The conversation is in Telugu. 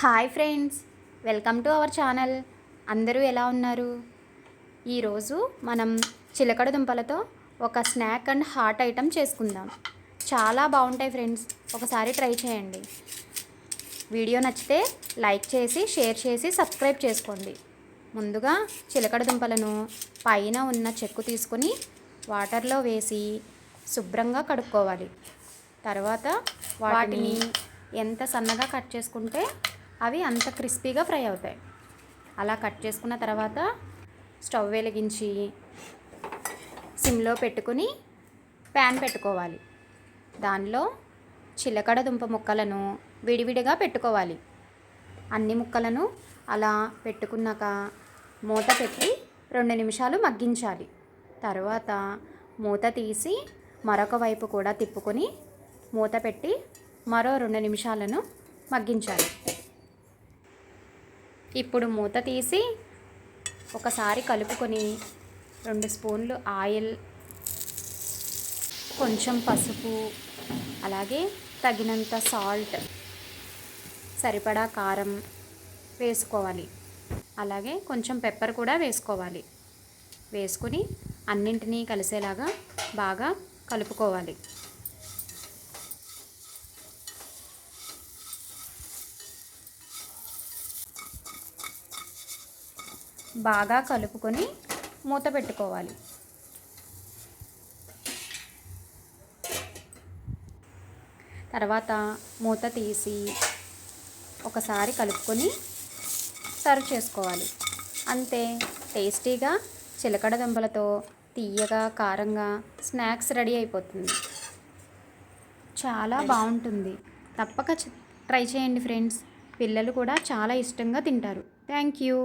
Hi friends welcome to our channel. అందరూ ఎలా ఉన్నారు? ఈరోజు మనం చిలకడ దుంపలతో ఒక స్నాక్ అండ్ హాట్ ఐటెం చేసుకుందాం. చాలా బాగుంటాయి ఫ్రెండ్స్ ఒకసారి ట్రై చేయండి. వీడియో నచ్చితే లైక్ చేసి షేర్ చేసి సబ్స్క్రైబ్ చేసుకోండి. ముందుగా చిలకడ దుంపలను పైన ఉన్న చెక్కు తీసుకొని వాటర్లో వేసి శుభ్రంగా కడుక్కోవాలి. తర్వాత వాటిని ఎంత సన్నగా కట్ చేసుకుంటే అవి అంత క్రిస్పీగా ఫ్రై అవుతాయి. అలా కట్ చేసుకున్న తర్వాత స్టవ్ వెలిగించి సిమ్లో పెట్టుకుని ప్యాన్ పెట్టుకోవాలి. దానిలో చిలకడ దుంప ముక్కలను విడివిడిగా పెట్టుకోవాలి. అన్ని ముక్కలను అలా పెట్టుకున్నాక మూత పెట్టి రెండు నిమిషాలు మగ్గించాలి. తర్వాత మూత తీసి మరొక వైపు కూడా తిప్పుకొని మూత పెట్టి మరో రెండు నిమిషాలను మగ్గించాలి. ఇప్పుడు మూత తీసి ఒకసారి కలుపుకొని రెండు స్పూన్లు ఆయిల్ కొంచెం పసుపు అలాగే తగినంత సాల్ట్ సరిపడా కారం వేసుకోవాలి. అలాగే కొంచెం పెప్పర్ కూడా వేసుకోవాలి. వేసుకుని అన్నింటినీ కలిసేలాగా బాగా కలుపుకోవాలి. బాగా కలుపుకొని మూత పెట్టుకోవాలి. తర్వాత మూత తీసి ఒకసారి కలుపుకొని సర్వ్ చేసుకోవాలి. అంతే టేస్టీగా చిలకడ దుంపలతో తీయగా కారంగా స్నాక్స్ రెడీ అయిపోతుంది. చాలా బాగుంటుంది. తప్పక ట్రై చేయండి ఫ్రెండ్స్. పిల్లలు కూడా చాలా ఇష్టంగా తింటారు. Thank you.